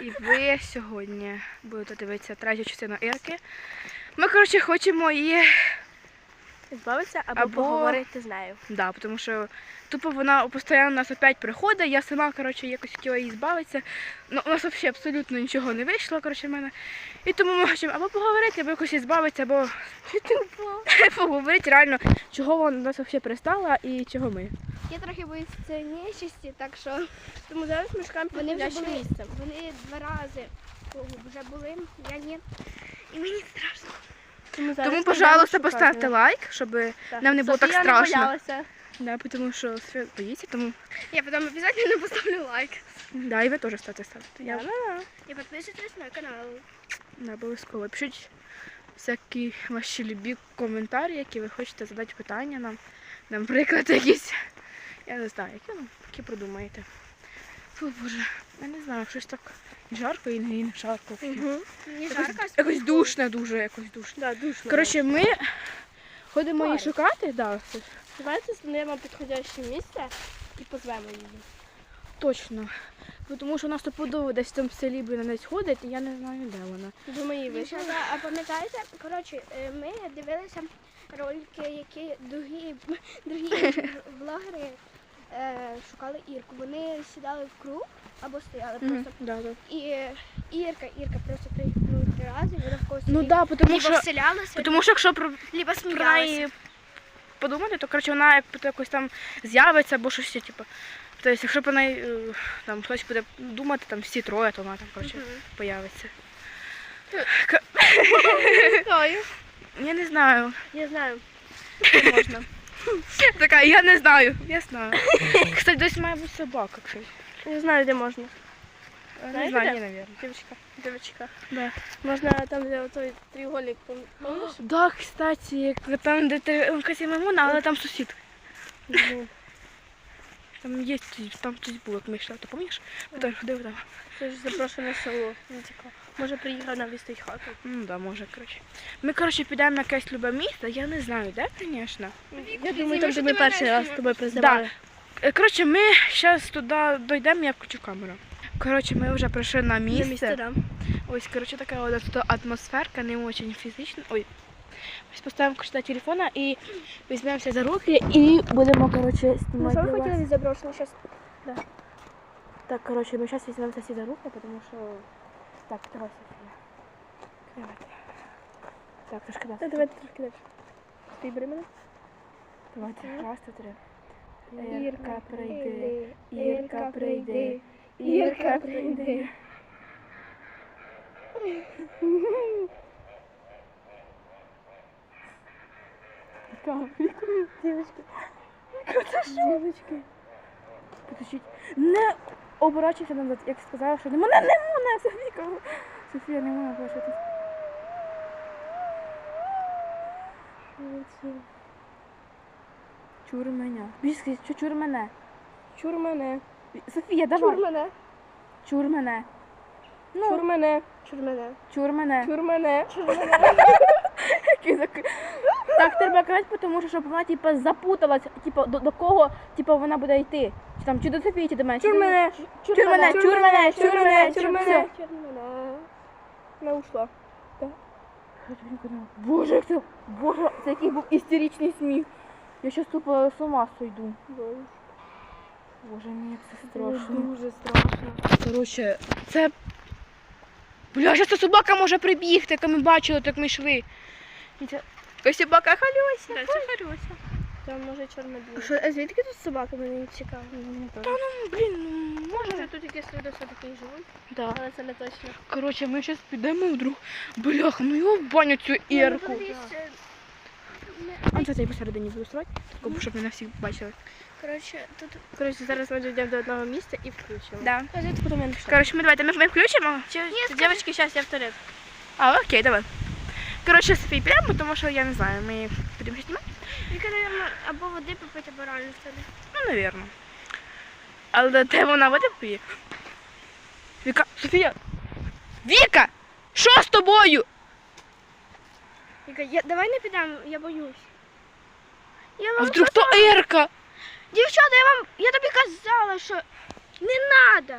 і ви сьогодні будете дивитися третю частину Ірки. Ми, коротше, хочемо її. Збавитися або, Або- поговорити з нею. Да, тому що тупо вона постійно нас опять приходить. Я сама, коротше, якось хотіла її збавитися. Ну, у нас взагалі абсолютно нічого не вийшло, коротше, в мене. І тому ми хочемо або поговорити, або якось її збавитися, або поговорити реально, чого вона нас взагалі пристала і чого ми. Я трохи боюся цієї нечисті, так що Тому зараз ми шукаємо вони вже були, місце. вони два рази вже були, я ні. І мені страшно. Тому, Тому, пожалуйста, поставте лайк, щоб Так. нам не було так страшно. боялася. Да, тому що Софія боїться, тому Я потім обов'язково поставлю лайк. да, і ви теж ставте ставте. Я Да-да-да. І підписуйтесь на канал. да, обов'язково. Пишіть всякі ваші любі коментарі, які ви хочете задати питання нам. Наприклад, якісь. Я не знаю, які, ну, які придумаєте. Фу, боже, я не знаю, щось так жарко і не, не жарко. Мені Якось, жарко. а якось спеку. душно дуже, якось душно. Да, душно. Коротше, ми ходимо її шукати, да, Давайте знайдемо підходяще місце і позвемо її. точно. Бо Тому що у нас стопудово десь в цьому селі блін, десь ходить, і я не знаю, де вона. Думаю, її вийшла. А пам'ятаєте, коротше, е, ми дивилися ролики, які другі, другі блогери шукали Ірку. Вони сідали в круг або стояли просто. Да, да. І е, Ірка, Ірка просто крикнула три рази, і вона в когось Ну лі- да, тому либо що, вселялася, тому що якщо про, либо про сміялася. неї подумати, то коротше вона як якось там з'явиться або щось, типу. Тобто, якщо про неї е, там хтось буде думати, там всі троє, то вона там коротше Мгм. появиться. Я не знаю. Я знаю. Що можна. Така, я не знаю. Я знаю. Кстати, десь має бути собака, кстати. Я знаю, де можна. Не Знаєте, знаю, де? ні, навірно. Дівчинка, дівчинка. Да. Можна там, де той треугольник, пом- помниш? Да, кстати, там, де ти Касі Мамона, але там сусід. Там є, там хтось був, як ми йшли, ти пам'ятаєш? Потім ходив там. Це ж запрошене село. Не цікаво. Може приїхав навістить хату. Ну да, може, коротше. Ми, коротше, підемо на якесь любе місце, я не знаю, де, звісно. Я думаю, там, де ми перший раз з тобою Да. призивали. Е, Коротше, ми зараз туди дійдемо, я включу камеру. Коротше, ми вже прийшли на На місце. місце, да. Ось, коротше, така от тут атмосферка, не дуже фізична. Ой. Ось поставимо коротше, телефона і візьмемося за руки і будемо, коротше, знімати що ви хотіли від заброшеного? Щас Так, коротше, ми зараз візьмемося всі за руки, тому що... Так, давай, Софія. Давайте. Так, трошки дати. Та давайте трошки далі. Ти бери мене. Давайте, раз, два, три. Ірка, прийди, Ірка, прийди, Ірка, прийди. Дівчатки. Дівчатки. Підпишіть. Не оборачуйся назад, як сказала, що не мене не можна, Софійка. Софія не можна бачити. Чур мене. Більше, що чур мене. Чур мене. Софія, Чур давай. мене. Чур мене. Ну, Чур мене. Чур мене. чур мене. Чур мене. Який зак- Так треба казати, тому що щоб вона типу, запуталась, типу, до, до кого типу, вона буде йти. Чи там чи до Софії, чи до мене. Чур мене. Чур мене, чур мене, чур мене, Чур. Вона ушла. Боже, як це, боже, це який був істеричний сміх. Я щас тупо з ума сойду. Боже, мені як це страшно. Дуже страшно. Коротше, це. Бля, зараз ця собака може прибігти, яка ми бачили, як ми йшли. Ось собака халюся. Да, це Харюся. Там може чорна біла. Що, а звідки тут собака? Мені цікаво. Та ну, блін, ну, Може може. тут якісь люди все-таки і живуть, Да. але це не точно. Коротше, ми зараз підемо вдруг. Бляха, ну його в баню цю ірку. А це я посередині буду срати, щоб мене всі бачили. Коротше, тут Коротше, зараз ми дійдемо до одного місця і включимо. Да. А звідки потім я не пішла? Коротше, ми давайте ми, ми включимо. Чи, Дівчатки, зараз я вторив. А, окей, давай. Коротше, Софій, прямо, тому що я не знаю, ми будемо знімати. Віка, наверно, або води попити, або реально стане. Ну, навірно. Але де вона води п'є? Віка, Софія! Віка! Що з тобою? Віка, я, давай не підемо, я боюсь. Я А вам вдруг то Ірка? Дівчата, я вам, я тобі казала, що не надо.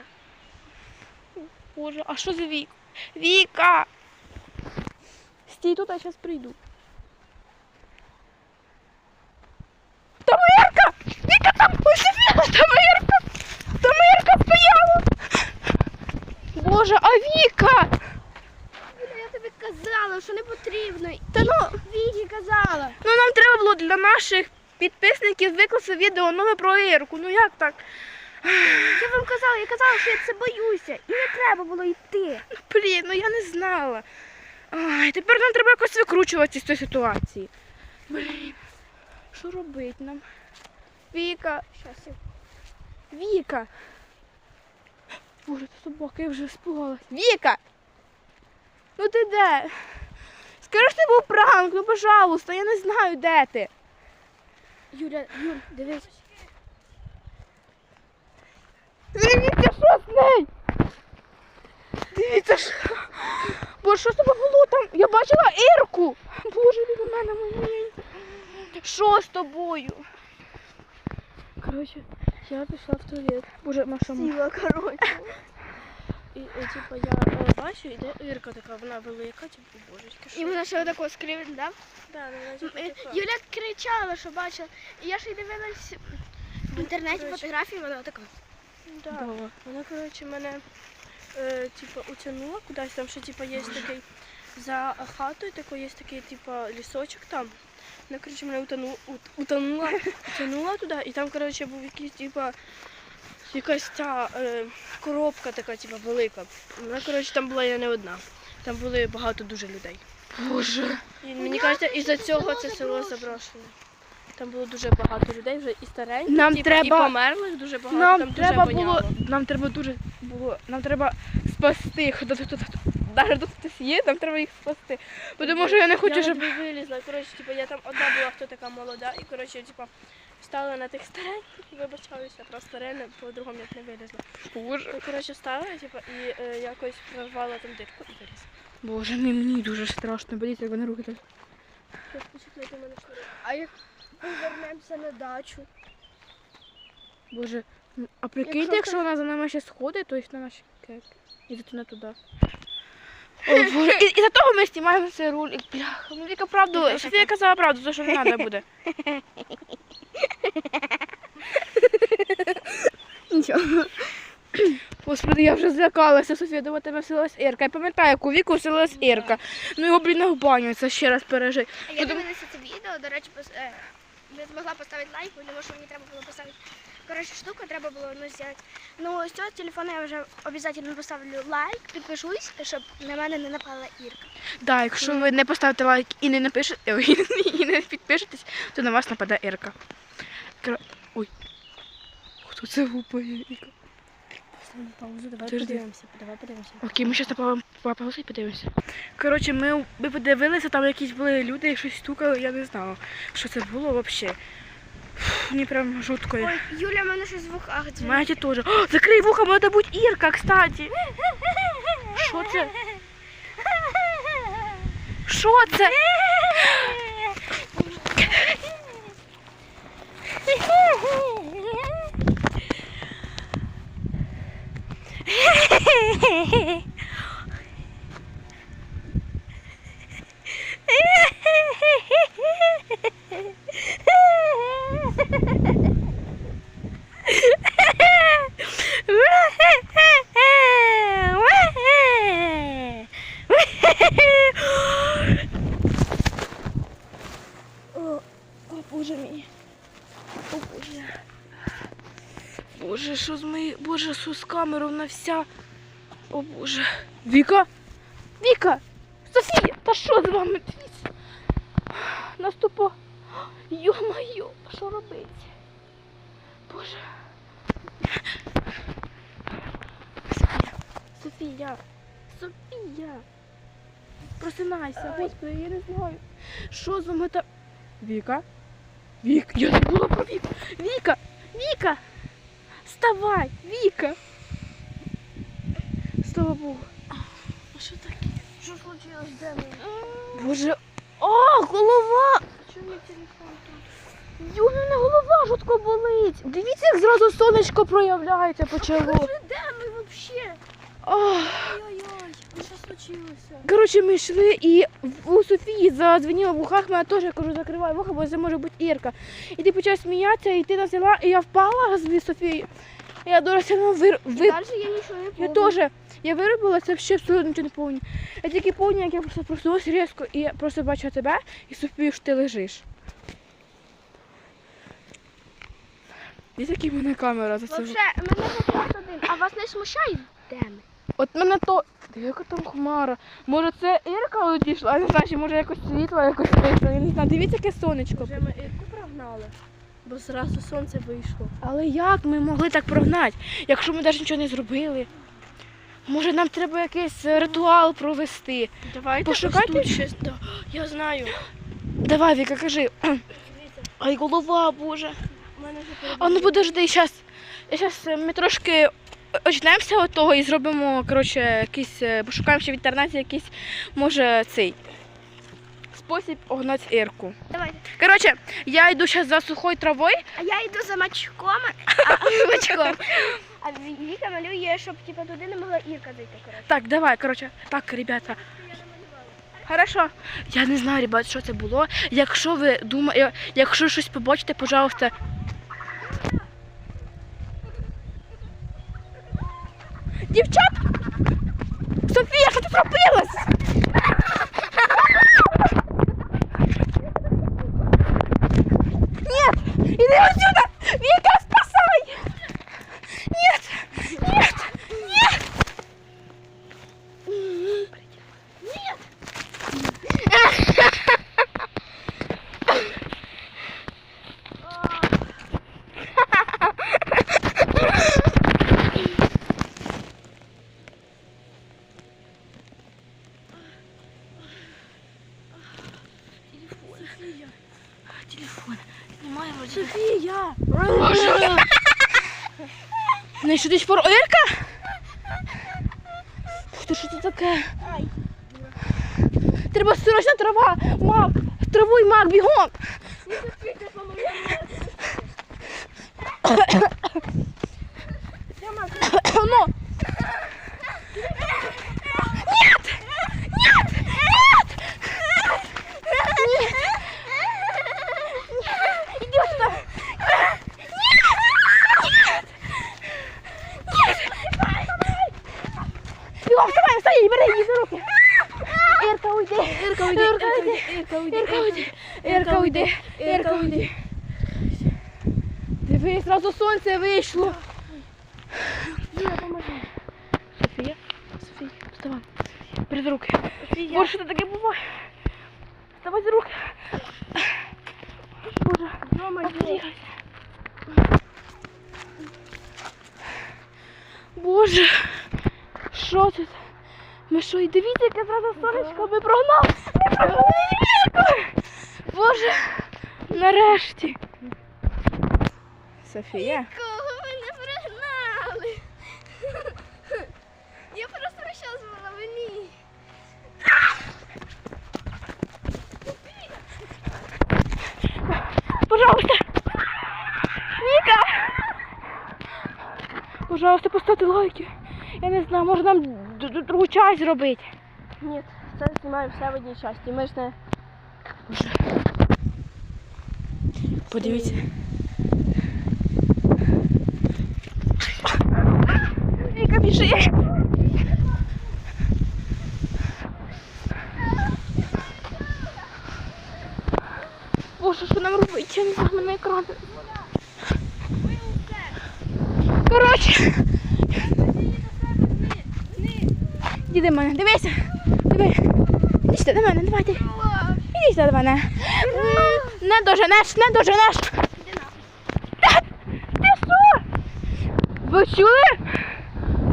Боже, а що за Вік? Віка! Стій тут, я зараз прийду. Там Ірка! Віка там! Ось Віка! Там Ірка! Там Ірка стояла! Боже, а Віка! Я тобі казала, що не потрібно. Та ну, Вікі казала. ну нам треба було для наших підписників викласти відео нове про Ірку. Ну як так? Я вам казала, я казала, що я це боюся. І не треба було йти. Блін, ну я не знала. Ай, тепер нам треба якось викручуватися з цієї ситуації. Блін, що робити нам? Віка, Щас я Віка. Боже, ти собака, я вже спугалась. Віка! Ну ти де? Скажи, що це був пранк, ну пожалуйста, я не знаю, де ти. Юля, Юль, дивись. Дивіться, що з нею? Дивіться, що. Боже, що з тобою було там? Я бачила Ірку. Боже, від у мене маленька. Що з тобою? Коротше, я пішла в туалет. Боже, Маша, Сіла, коротше. І, і типу, я е, бачу, іде Ірка така, вона велика, типу, божечки, що? І вона ще отако скривить, да? Да, ну, вона, типу, Е, така. Юля кричала, що бачила. І я ще й дивилась в інтернеті Коротше. фотографії, вона така. Да. Вона, коротше, мене е, типу, утягнула кудись, там ще типу, є такий за хатою, такий, є такий, типу, лісочок там. Вона, коротше, мене утону, ут, утонула, утягнула туди, і там, коротше, був якийсь, типу, якась ця е, коробка така, типу, велика. Вона, коротше, там була я не одна. Там були багато дуже людей. Боже. І мені кажеться, із-за цього це село заброшене. Там було дуже багато людей, вже і стареньких, Нам типу, і треба- померлих дуже багато, Нам там треба дуже було, нам треба дуже було, нам треба спасти. Хто хто навіть тут хтось є, нам треба їх спасти. Бо Тому що я не хочу, я щоб вилізла. Коротше, типу, я там одна була, хто така молода, і коротше, типу, стала на тих стареньких, вибачаюся, про старенне, по-другому як не вилізла. Боже. Ну, коротше, стала, типу, і е, якось прорвала там дирку і вилізла. Боже, мені, дуже страшно. Боїться, як вони руки так. А як повернемося на дачу? Боже, а прикиньте, Якщо якщо вона за нами ще сходить, то їх на наші кек. І затягне туди. О, Боже, і, і за того ми знімаємо цей ролик. Бляха, ну Віка правду, Софія казала правду, то що не треба буде. Нічого. Господи, я вже злякалася, Софія, до тебе вселилась Ірка. Я пам'ятаю, яку віку вселилась Ірка. Ну його, блін, в баню, це ще раз пережить. Я дивилася це відео, до речі, пос... е, не змогла поставити лайк, тому що мені треба було поставити. Коротше, штуку треба було ну, зробити. Ну, з цього телефону я вже обов'язково поставлю лайк, підпишусь, щоб на мене не напала Ірка. Да, якщо ви не поставите лайк і не напишете, і не підпишетесь, то на вас нападе Ірка. Ой. Хто це гупає, Віка? На паузу, давай Подожди. подивимося, давай подивимося. Окей, ми зараз напали паузу і подивимося. Коротше, ми, ми подивилися, там якісь були люди, щось стукали, я не знала, що це було взагалі. Мені прям жутко. Ой, Юля, в мене щось в вухах дзвонить. Маті теж. О, закрий вуха, може бути Ірка, кстати. Що це? Що це? О, о, Боже мій. О, Боже. Боже, що з моєю... Боже, що з камерою вона вся. О, Боже. Віка? Віка! Софія! Та що з вами? Наступо. Йо-моє, що робити? Боже. Софія. Софія. Софія. Просинайся, господи, я не знаю. Що з вами там? Віка? Вік, я забула про Віку. Віка! Віка! Вставай! Віка! Слава Богу. А що таке? Що случилось, де ми? Боже. О, голова! Що мій телефон тут? В мене голова жутко болить. Дивіться, як зразу сонечко проявляється почало. Боже, де ми взагалі? Ой-ой-ой, що случилося? Коротше, ми йшли і у Софії задзвеніло в ухах, мене теж я кажу, закривай вуха, бо це може бути Ірка. І ти почав сміятися, і ти взяла, і я впала з Софії. Я дуже сильно вир... ви... Далі я нічого не Я помню. теж. Я виробила це ще абсолютно нічого не повні. Я тільки повні, як я просто проснулась різко, і я просто бачу тебе і Софію, що ти лежиш. Дивіться, який в мене камера за це. Вообще, мене вопрос один. А вас не смущає теми? От мене то. Та яка там хмара? Може це Ірка одійшла? Я не знаю, чи може якось світло якось вийшло. Я не знаю. Дивіться, яке сонечко. Вже ми Ірку прогнали, бо зразу сонце вийшло. Але як ми могли так прогнати, якщо ми навіть нічого не зробили? Може нам треба якийсь е, ритуал провести? Давайте Пошукайте. ось тут щось. Да. Я знаю. Давай, Віка, кажи. Ай, голова, боже. А ну подожди, зараз. Зараз ми трошки очнемося від того і зробимо, коротше, якийсь, е, пошукаємо ще в інтернеті якийсь, може, цей спосіб огнати Ірку. Давайте. Коротше, я йду зараз за сухою травою. А я йду за мачком, а, мачком. А Віка малює, щоб типу, туди не могла Ірка зайти, коротше. Так, давай, коротше. Так, ребята. Хорошо. Я не знаю, ребят, що це було. Якщо ви думаєте, якщо щось побачите, пожалуйста. Дівчат! Софія, що ти зробилась? Нет! Иди отсюда! Вика, спасай! Нет! Нет! Нет! Телефон. Снимай вроде. Софія! Ну і що ти пор... Ірка? Ух ти, що це таке? Треба срочно трава, мак, траву і мак, бігом. Ну. Нет! Нет! Нет! Нет! Иди сюда! Бігом, вставай, вставай, бери її за руки. Ірка, уйди. Ірка, уйди. Ірка, уйди. Ірка, уйди. Ірка, уйди. Ірка, уйди. Ірка, уйди. Диви, зразу сонце вийшло. Софія, Софія, вставай. Бери за руки. Боже, що таке буває? Вставай за руки. Боже, Офігеть. Боже, що тут? Ми що, і дивіться, яке зразу сонечко ми прогнали. Ми прогнали Вірку. Боже, нарешті. Софія. Кого ви не пригнали? Я просто зараз була мені. Пожалуйста. Ника! Пожалуйста, поставте лайки. Я не знаю, може нам другу часть зробити. Ні, це знімаємо все в одній часті. Ми ж не... Подивіться. Віка, біжи. Боже, що нам робити? Я не екран. Коротше. Іди до мене, дивися. Диви. Іди сюди до мене, давай ти. Іди до мене. Не доженеш, не доженеш. Та, Ти що? Ви чули?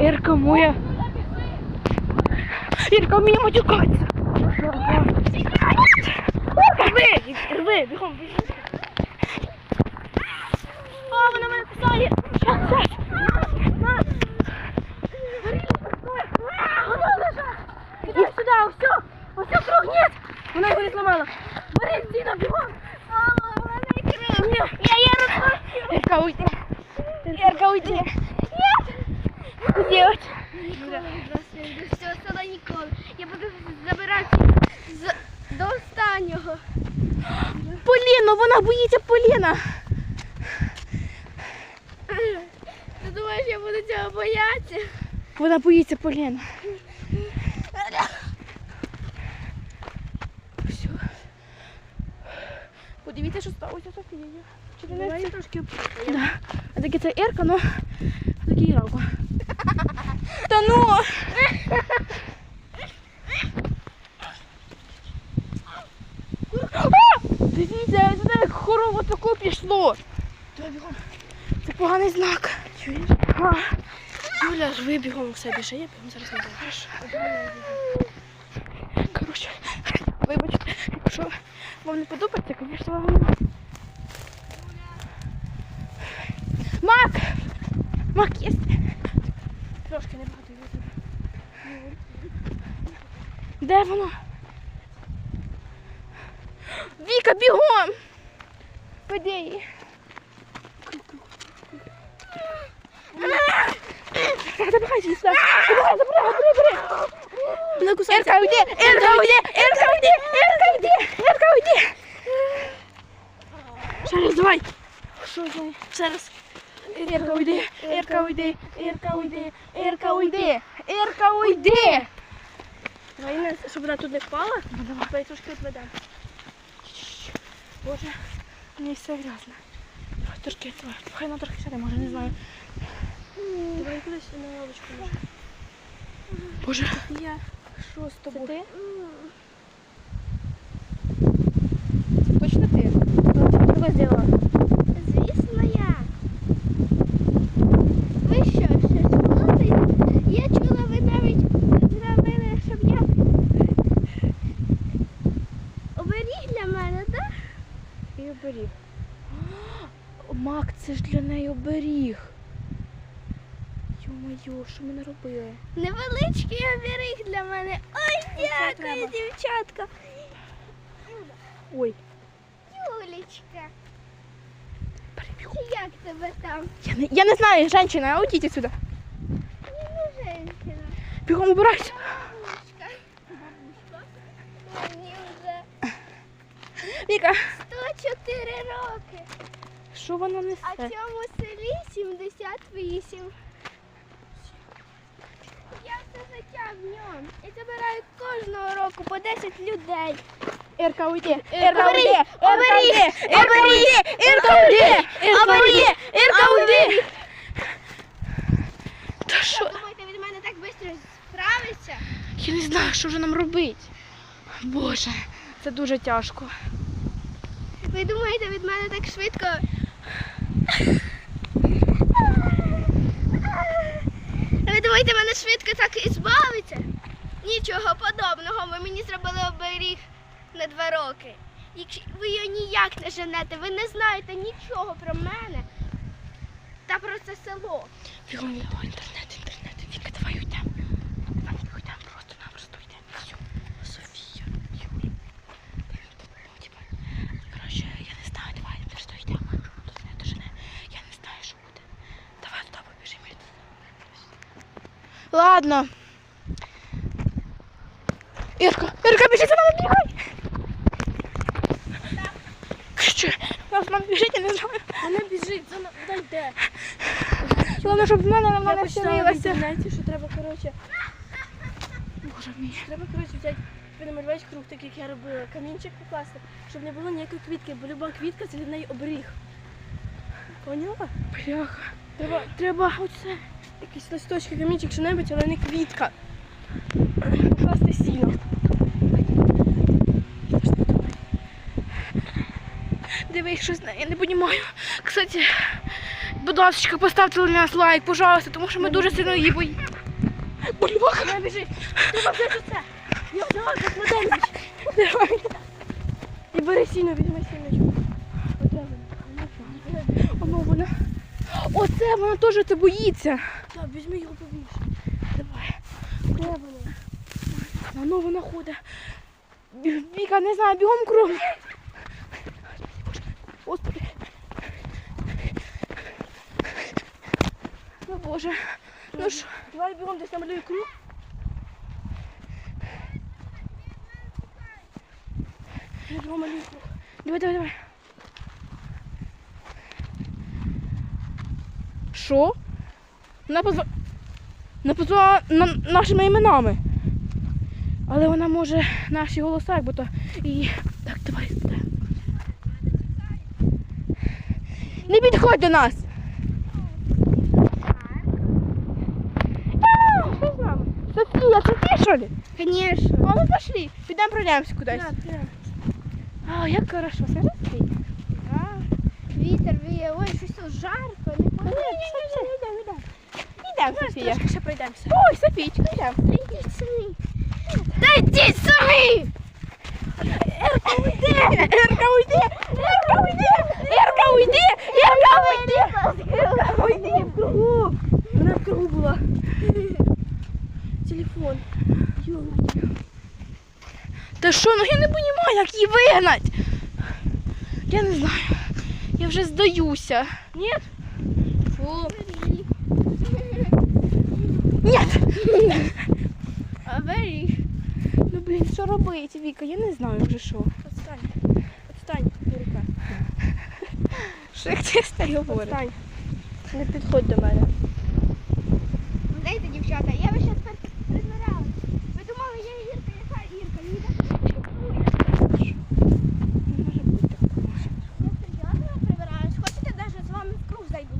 Ірка моя. Ірка вміє матюкатися. Рви, рви, бігом, бігом. О, вона мене кусає. Щас, щас. На. Вона лежать. Іди сюди, все. Все, круг нет. Вона його не зламала. Бери, Зіна, бігом. Вона не круг. Я її розпустила. Ирка, уйди. Ирка, уйди. Нет. Что делать? Вона боїться поліна. Ти думаєш, я буду цього боятися? Боїться. Все. Подивіться, що сталося Софією. Не трошки Да. А таке це Ерка, ну таке Іралко. Та ну! Дивіться, це як хорова тако пішло. Це поганий знак. Чуєш? Юля ж вибігом все більше, я бігом зараз не знаю. Коротше, вибачте, якщо вам не подобається, звісно, вам. Мак! Мак є. Трошки небагато від. Де воно? Віка, бігом! Веди її. Забирай її сюди. Забирай, забирай, забирай. Вона кусається. Ерка, уйди! Ерка, уйди! Ерка, уйди! Ерка, уйди! Ерка, уйди! Ще раз, давай! Що з? Ще раз. Ерка, уйди! Ерка, уйди! Ерка, уйди! Ерка, уйди! Ерка, уйди! Давай, не- щоб вона тут не впала. Давай трошки відведемо. Боже, мені все грязно. Давай трошки, давай, хай вона трохи сяде, може, не знаю. Давай кудись на лавочку може. Боже, Я. що з Це ти? Точно ти? Що зробила? Йо-моє, що ми наробили? Невеличкий оберіг для мене. Ой, дякую, дівчатка. Ой, чи як тебе там? Я не, я не знаю, женщина, уйдіть отсюда. Ну, женщина. Бігом убирайся. Мені вже Віка, 104 роки. що вона А несе? цьому селі 78. Все життя в ньому. І забираю кожного року по 10 людей. Ерка, уйди. Ерка, уйди. Ерка, уйди. Ерка, уйди. Уйди. Ерка, уйди. Уйди. Та що? Думаєте, від мене так швидко справиться? Я не знаю, що вже нам робити. Боже, це дуже тяжко. Ви думаєте, від мене так швидко. Ви мене швидко так і збавиться? Нічого подобного, ви мені зробили оберіг на два роки. Якщо ви його ніяк не женете, ви не знаєте нічого про мене та про це село. Бігом, його інтернет, інтернет. Віка, давай уйдемо. Давай уйдемо, просто напросто уйдемо. Все. Софія, Юля. Ну, типа, коротше, я не знаю, давай просто йдемо. Тут не дожене. Я не знаю, що буде. Давай туди побіжимо. Ладно. Біжи за нами, бігай! Що? Мама я не знаю. Вона біжить, вона вона йде. Головне, щоб в мене на мене почитала в вселилася. інтернеті, що треба, коротше, Боже мій. треба, коротше, взяти, намалювати круг, так як я робила, камінчик покласти, щоб не було ніякої квітки, бо люба квітка це для неї оберіг. Поняла? Бляха. Треба Треба оце. якісь листочки, камінчик, що-небудь, але не квітка. Покласти сіно. Диви, щось я не розумію. Кстати, будь ласка, поставте для нас лайк, пожалуйста, тому що ми дуже сильно її боїмо. Бляха. Не біжи. Треба взяти це. Я взяла, закладемо. Давай. І бери сіно, візьми сіночку. Воно. Воно. Оце вона теж це боїться. Так, візьми його побільше. Давай. Де воно? Воно вона ходить. Віка, не знаю, бігом кругом. Господи. О Боже. Ну що? Давай бігом десь намалюй круг. Я бігом малюю круг. Давай, давай, давай. Що? Вона позва... Позвала на... нашими іменами. Але вона може наші голоса, якби то. І. Так, давай спитаємо. Не підходь до нас! Нами? Софія, що ли? Звісно. А ну пошли, підемо пройдемося кудись. А, як хорошо, скажи Софія. Вітер віє, ой, щось жарко, не Ні, пам'ятаю. ні, ні, йдемо, йдемо. Йдемо, Софія. Трошки ще пройдемося. Ой, Софійчка, йдемо. Йдіть самі. Та йдіть самі! Ерка уйди! Ерка уйди! Ерка уйди! Ерка уйди! Ерка уйди! Ерка уйди в кругу! Вона в кругу була. Телефон. Та що, ну я не розумію, як її вигнать. Я не знаю. Я вже здаюся. Ні? Фу. Ні! А бери. Ну блін, що робити, Віка? Я не знаю вже що. Отстань. Отстань, Юрка. Що як чисто говорить. Отстань. Не підходь до мене. Знаєте, дівчата, я ви зараз призбиралась. Ви думали, я Ірка, яка Ірка? Ні, Не може бути такого. Я серйозно прибираюсь. Хочете навіть з вами в круг зайду?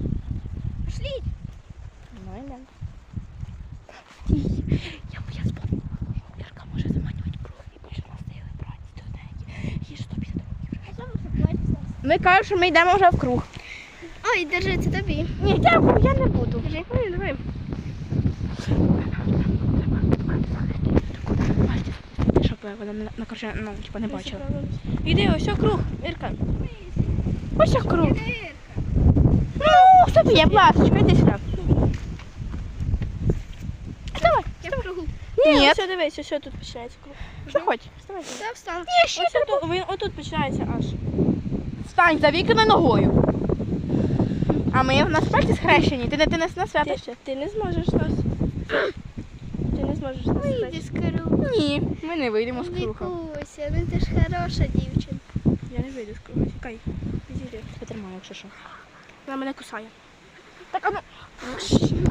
Пошліть. Ну, йдемо. Стій. Я, я спомнила. Ірка може заманювати круг і більше нас сили брати до неї. Їй ж 150 років. А що ви шокуєтеся? Ми кажемо, що ми йдемо вже в круг. Ой, держи, це тобі. Ні, дякую, я не буду. Держи. Ой, давай. Щоб вона на, коротше, ну, типа, не бачила. Іди, ось о круг. Ірка. Ось круг. Ну, Софія, будь ласка, йди сюди. Я. Ні, Ось дивись, ось тут починається круг. що хоч. Вставай. Я встала. Ні, ще Ось тут, він отут починається аж. Стань за вікною ногою. А ми в нас пальці схрещені. Ти не ти не на Ти, свято? ти не зможеш нас. Ти не зможеш нас. Вийди з кругу. Ні, ми не вийдемо з круга. Вікуся, ну ти ж хороша дівчинка. Я не вийду з круга. Чекай. Відійди. Потримай, якщо що. Вона мене кусає. Так, а ну.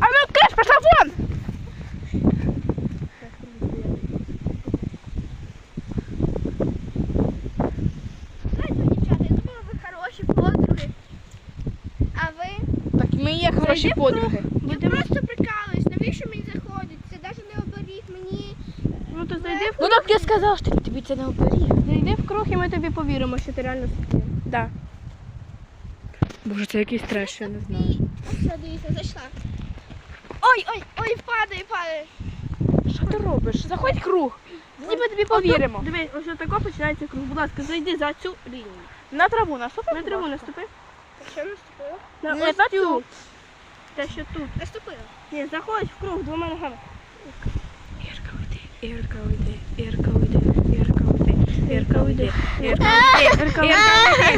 А ну, Креш, пішла вон! Знаєте, дівчата, я думала, ви хороші подруги. А ви? Так, ми є хороші Зайди в подруги. Я просто прикалуюсь, навіщо мені заходить? Це навіть не оберіг мені. Ну то зайди в Ну так я сказав, що тобі це не оберіг. Зайди в круг і ми тобі повіримо, що ти реально Софія. Да. Боже, це якийсь треш, я не знаю. Все, дивіться, зайшла. Ой, ой, ой, падає, падає. Що ти робиш? Заходь в круг. Тоді ми тобі повіримо. Дивись, ось отако починається круг. Будь ласка, зайди за цю лінію. На траву наступи. На траву наступи. Що наступила? На ось на цю. Те, що тут. Наступила. Ні, заходь в круг двома ногами. Ірка уйди, Ірка уйди, Ірка уйди, Ірка уйди, Ірка уйди, Ірка Ірка,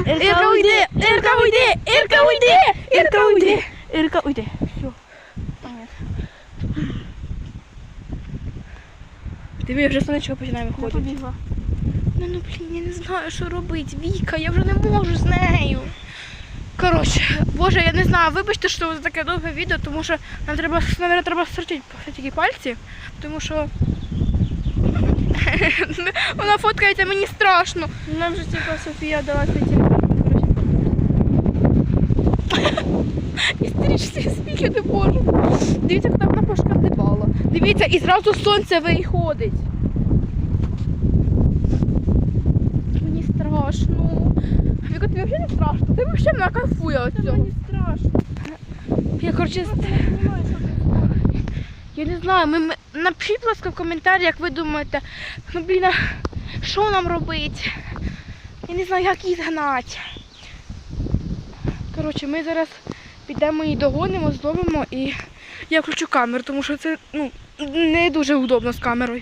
Ірка уйди, Ірка уйди, Ірка уйди, Ірка уйди. Ірка, уйди. Все. Диви, вже сонечко починає Я виходити. побігла. Ну, ну, блін, я не знаю, що робити. Віка, я вже не можу з нею. Коротше, боже, я не знаю, вибачте, що це таке довге відео, тому що нам треба, наверное, треба стерчити пальці, тому що вона фоткається, мені страшно. Нам же типа Софія дала свій я не можу. Дивіться, як вона пошкандибала. Дивіться, і зразу сонце виходить. Мені страшно. Віка, тобі взагалі не страшно? Ти взагалі мене кайфує від цього. Мені страшно. Я, коротше, Я не я знаю, ми, ми- напишіть, будь ласка, в коментарі, як ви думаєте, ну, блін, а що нам робити? Я не знаю, як її згнати. Коротше, ми зараз підемо її догонимо, зловимо і я включу камеру, тому що це ну, не дуже удобно з камерою.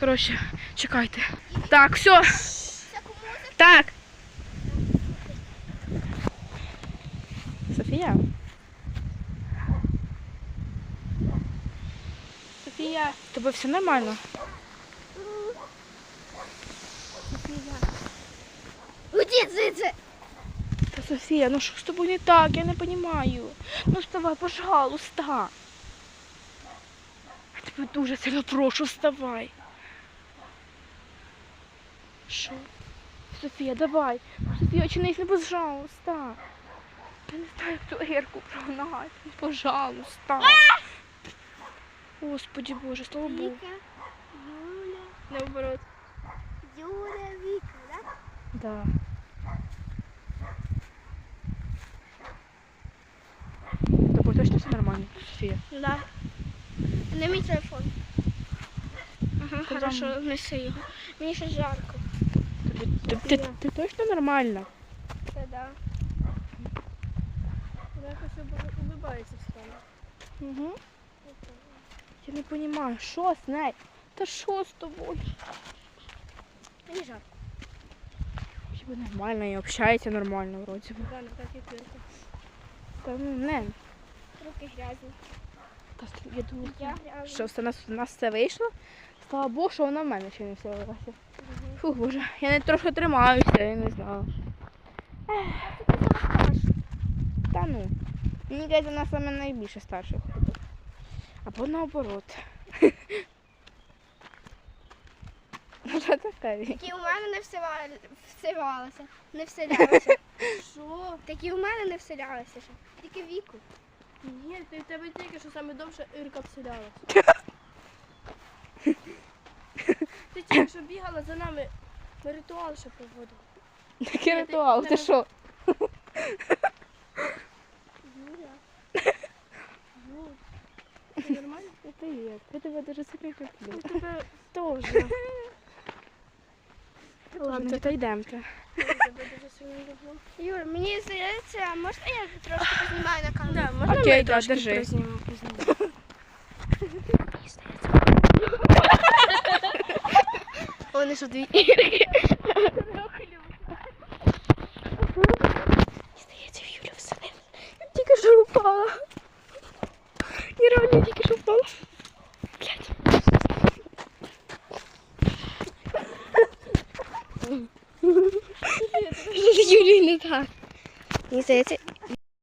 Коротше, чекайте. Так, все. Так. Софія. Софія. З тобою все нормально? Звідси. Та Софія, ну що з тобою не так? Я не розумію. Ну вставай, пожалуйста. Я тебе дуже сильно прошу, вставай. Що? Софія, давай. Софія, очинись, ну, пожалуйста. Я не знаю, як цю гірку прогнати. Пожалуйста. Господи Боже, слава Богу. Віка, Юля, Наоборот. Юля, Віка, да? Да. Тобой точно все нормально, Софія? Да. Не мій телефон. Ага, Куда хорошо, неси його. Мені ще жарко. Ти, ти, ти, ти точно нормальна? Це да. Якось улибається встала. Угу. Я не розумію, що з нею? Та що з тобою? Мені жарко. Хіба нормально і общається нормально вроді. Да, не так як Ірка. Та ну не. Руки грязні. Та я думаю, Я грязна. що все у нас, у нас все вийшло. Слава Богу, що вона в мене ще не все вилася. Фух, боже, я не трохи тримаюся, я не знала. Та ну. Мені здається, вона саме найбільше старша ходить. Або наоборот. Що таке? Такі у мене не всивали- всивалися. Не вселялися. Що? Такі у мене не вселялися ще. Тільки віку. Ні, ти в тебе тільки, що саме довше Ірка обсідалась. Ти тільки що бігала за нами, ми ритуал ще проводили. Який ритуал? Ти- що? Юля. Юль. Нормально? Це є. Я тебе дуже сильно люблю. У тебе теж. Ладно, то йдемте. Я. Юр, мені здається, можна я трошки познімаю на камеру? Да, можна Окей, да, трошки держи. познімемо пізніше? Вони що дві Здається, в Юлю вселилась. Тільки що упала. І реально тільки що впала. З Юлією не так? Мені здається,